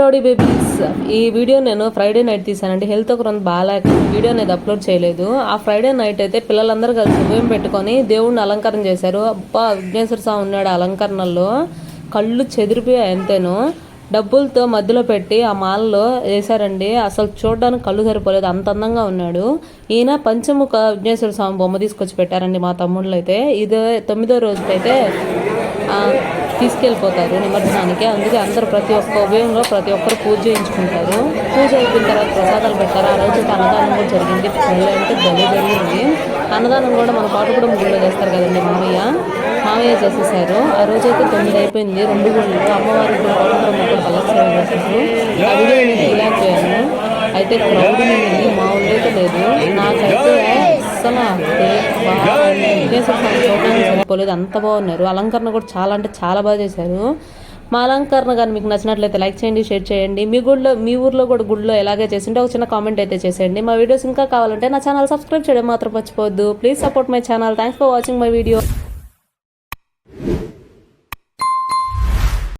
హలోడి babies ఈ video నేను Friday night తీసానండి హెల్త్ ఒక రెండు బాగాలేక వీడియో అనేది అప్లోడ్ చేయలేదు. ఆ ఫ్రైడే నైట్ అయితే పిల్లలందరూ కలిసి ఉభయం పెట్టుకొని దేవుడిని అలంకరణ చేశారు. అబ్బా విఘ్నేశ్వర స్వామి ఉన్నాడు ఆ అలంకరణలో. కళ్ళు చెదిరిపోయాయి అంతేను. డబ్బులతో మధ్యలో పెట్టి ఆ మాలలో వేశారండి. అసలు చూడడానికి కళ్ళు సరిపోలేదు. అంత అందంగా ఉన్నాడు. ఈయన పంచముఖ విఘ్నేశ్వర స్వామి బొమ్మ తీసుకొచ్చి పెట్టారండి మా తమ్ముళ్ళు అయితే ఇది తొమ్మిదో రోజుకైతే తీసుకెళ్ళిపోతారు నిమజ్జనానికి. అందుకే అందరూ ప్రతి ఒక్క ఉభయంలో ప్రతి ఒక్కరు పూజ చేయించుకుంటారు. పూజ అయిపోయిన తర్వాత ప్రసాదాలు పెట్టారు. ఆ రోజు అన్నదానం కూడా జరిగింది. అంటే బలి జరిగింది. అన్నదానం కూడా మన పాటు కూడా ముగ్గులో చేస్తారు కదండి మామయ్య. మామయ్య చేసేసారు. ఆ రోజు అయితే తొమ్మిది అయిపోయింది. రెండు గుళ్ళు. అమ్మవారి కూడా పవిత్ర ముగ్గురు కలర్ సేవ చేసేసారు ఆ వీడియో నేను అయితే క్రౌడ్ అనేది అయితే లేదు. నాకైతే అస్సలు విఘ్నేశ్వర స్వామి చూడడానికి అంత బాగున్నారు. అలంకరణ కూడా చాలా అంటే చాలా బాగా చేశారు. మా అలంకరణ కానీ మీకు నచ్చినట్లయితే లైక్ చేయండి షేర్ చేయండి. మీ గుడిలో మీ ఊర్లో కూడా గుడిలో ఎలాగే చేసింటే ఒక చిన్న కామెంట్ అయితే చేసేయండి. మా వీడియోస్ ఇంకా కావాలంటే నా ఛానల్ సబ్స్క్రైబ్ చేయడం మాత్రం మర్చిపోవద్దు. Please support my channel thanks for watching my video